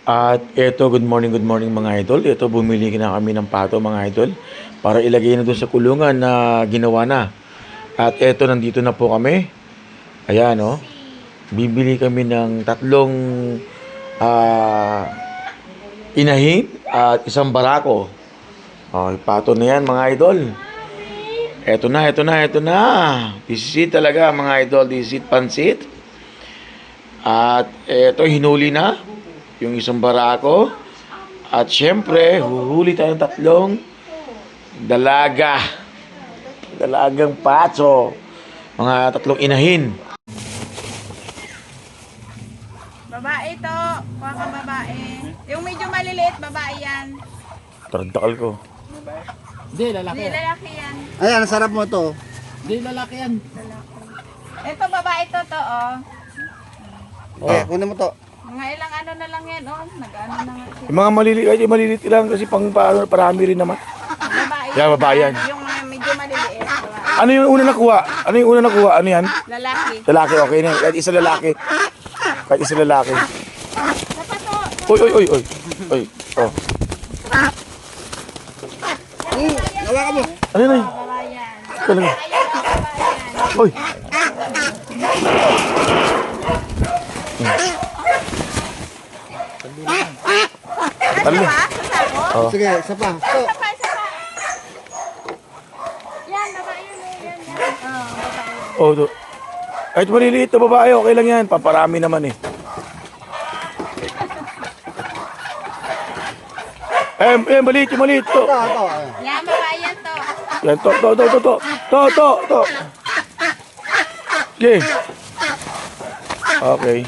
At eto, good morning, good morning mga idol. Ito, bumili na kami ng pato mga idol para ilagay na doon sa kulungan na ginawa na. At eto, nandito na po kami. Ayan, oh. Bibili kami ng tatlong ah, inahin at isang barako. Oh, pato na yan mga idol. Eto na, eto na, eto na. This is it talaga mga idol. This is it, pansit. At eto, hinuli na yung isang barako. At syempre, huhuli tayo ng tatlong dalaga. Dalagang patso. Mga tatlong inahin. Babae to. Kuha ka babae. Yung medyo maliliit, babae yan. Tarantakal ko. Hindi, lalaki. Hindi, lalaki yan. Ayan, sarap mo to. Hindi, lalaki yan. Ito, babae to to, oh. Okay, kunin mo to. Mga ilang ano na lang yan, oh. Nag-ano na nga siya. Yung mga maliliit, ay maliliit lang kasi pang para, parami rin naman. Babae. Yeah, babae yan. Yung mga medyo maliliit, babae. Ano yung una nakuha? Ano yung una nakuha? Ano yan? Lalaki. Lalaki, okay na. Kahit isa lalaki. Kahit isa lalaki. Saka to. Uy, uy, uy, uy. Uy, oh. Hmm, gawa ka mo. Ano na yun? Babae yan. Talaga. Yan. Uy. Talo. Oh. Sige, isa pa. To. Isa pa, isa pa. Yan, babae yun, oh. Yan, yan. Oh, to. Kahit maliliit na babae, okay lang yan. Paparami naman eh. Eh, eh, maliit yung maliit. To. To, to. ayan. Yan, babae yan to. Yan, to, to, to, to, to. To, to, to. Okay. Okay.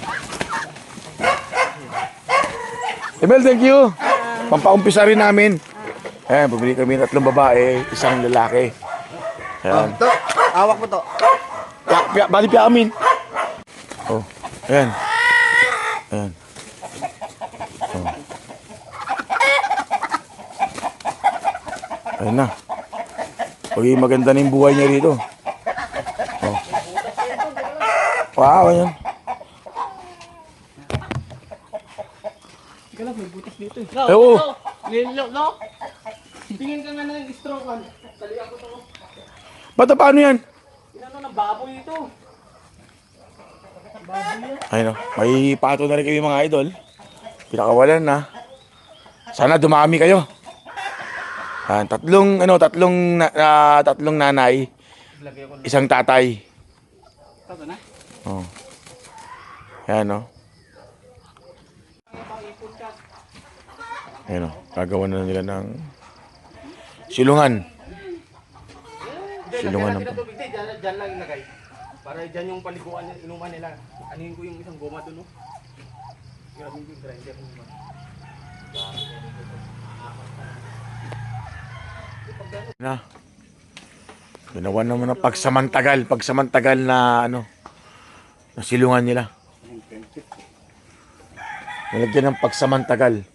Emel, thank you. Pampaumpisa rin namin. Ayan, bumili kami ng tatlong babae, isang lalaki. Ayan. To, awak mo to. Piyak, piyak, bali piyak amin. Oh, ayan. Ayan. Oh. Ayan na. Pagiging maganda na yung buhay niya rito. Oh. Wow, ayan. Ikaw lang, may butas dito eh. Eh, oo. Lilo, no? Tingin ka nga ng stroke kan. Talihan ko to. Ba't na paano yan? Inano na baboy ito. Ayun o, may pato na rin kayo mga idol. Pinakawalan na. Sana dumami kayo. Ayan, tatlong, ano, tatlong, na, na- tatlong nanay, Lagay ko na. isang tatay. Ito na. Oh. Ayan o. Ayan o, gagawa na nila ng silungan. Silungan ng... Dyan lang ilagay. Para dyan yung paliguan, inuman nila. Anuhin ko yung isang goma doon, no? Grabe yung grinder naman. na. Ginawa naman ng pagsamantagal, pagsamantagal na ano, na silungan nila. Nalagyan ng pagsamantagal.